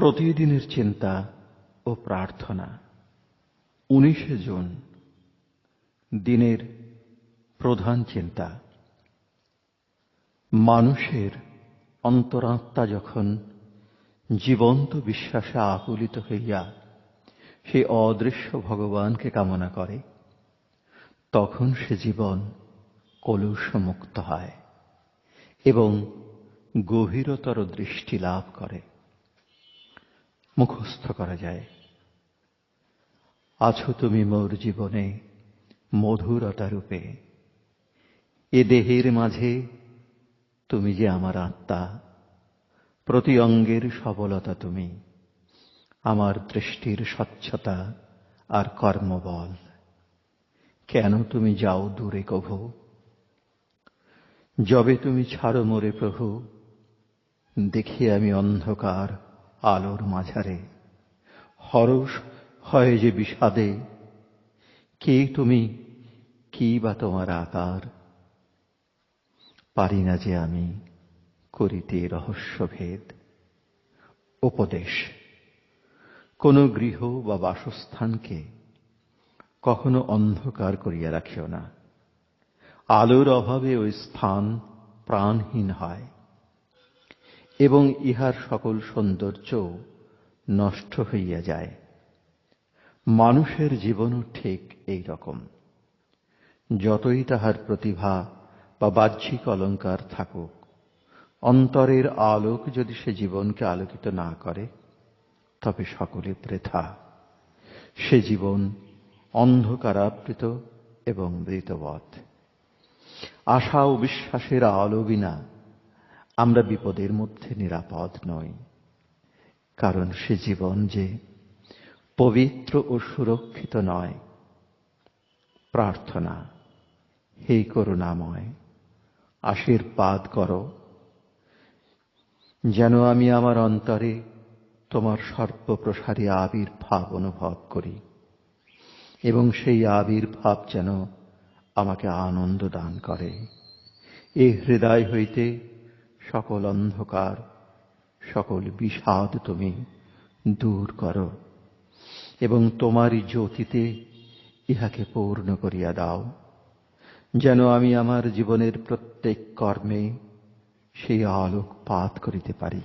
প্রতিদিনের চিন্তা ও প্রার্থনা। উনিশে জুন, দিনের প্রধান চিন্তা। মানুষের অন্তরাত্মা যখন জীবন্ত বিশ্বাসে আকুলিত হইয়া সে অদৃশ্য ভগবানকে কামনা করে, তখন সে জীবন কলুষমুক্ত হয় এবং গভীরতর দৃষ্টি লাভ করে। মুখস্থ করা যায়। আছো তুমি মোর জীবনে মধুরতা রূপে। এ দেহের মাঝে তুমি যে আমার আত্মা, প্রতি অঙ্গের সবলতা তুমি, আমার দৃষ্টির স্বচ্ছতা আর কর্মবল। কেন তুমি যাও দূরে কভু? যবে তুমি ছাড়ো মোরে প্রভু দেখি আমি অন্ধকার আলোর মাঝারে। হরস হয় যে বিষাদে। কে তুমি? কি বা তোমার আকার? পারি না যে আমি করিতে রহস্যভেদ। উপদেশ, কোন গৃহ বা বাসস্থানকে কখনো অন্ধকার করিয়া রাখিও না। আলোর অভাবে ওই স্থান প্রাণহীন হয়। এবং ইহার সকল সৌন্দর্য নষ্ট হইয়া যায়। মানুষের জীবনও ঠিক এই রকম। যতই তাহার প্রতিভা বা বাহ্যিক অলঙ্কার থাকুক, অন্তরের আলোক যদি সে জীবনকে আলোকিত না করে, তবে সকলে বৃথা। সে জীবন অন্ধকারাবৃত এবং মৃতবৎ। আশা ও বিশ্বাসের আলো বিনা আমরা বিপদের মধ্যে নিরাপদ নই। কারণ সে জীবন যে পবিত্র ও সুরক্ষিত নয়, প্রার্থনা, হে করুণাময়, আশীর্বাদ করো। যেন আমি আমার অন্তরে তোমার সর্বপ্রসারী আবির্ভাব অনুভব করি এবং সেই আবির্ভাব যেন আমাকে আনন্দ দান করে। এই হৃদয় হইতে সকল অন্ধকার, সকল বিষাদ তুমি দূর করো, এবং তোমারই জ্যোতিতে ইহাকে পূর্ণ করিয়া দাও। যেন আমি আমার জীবনের প্রত্যেক কর্মে সেই আলোক পাত করিতে পারি।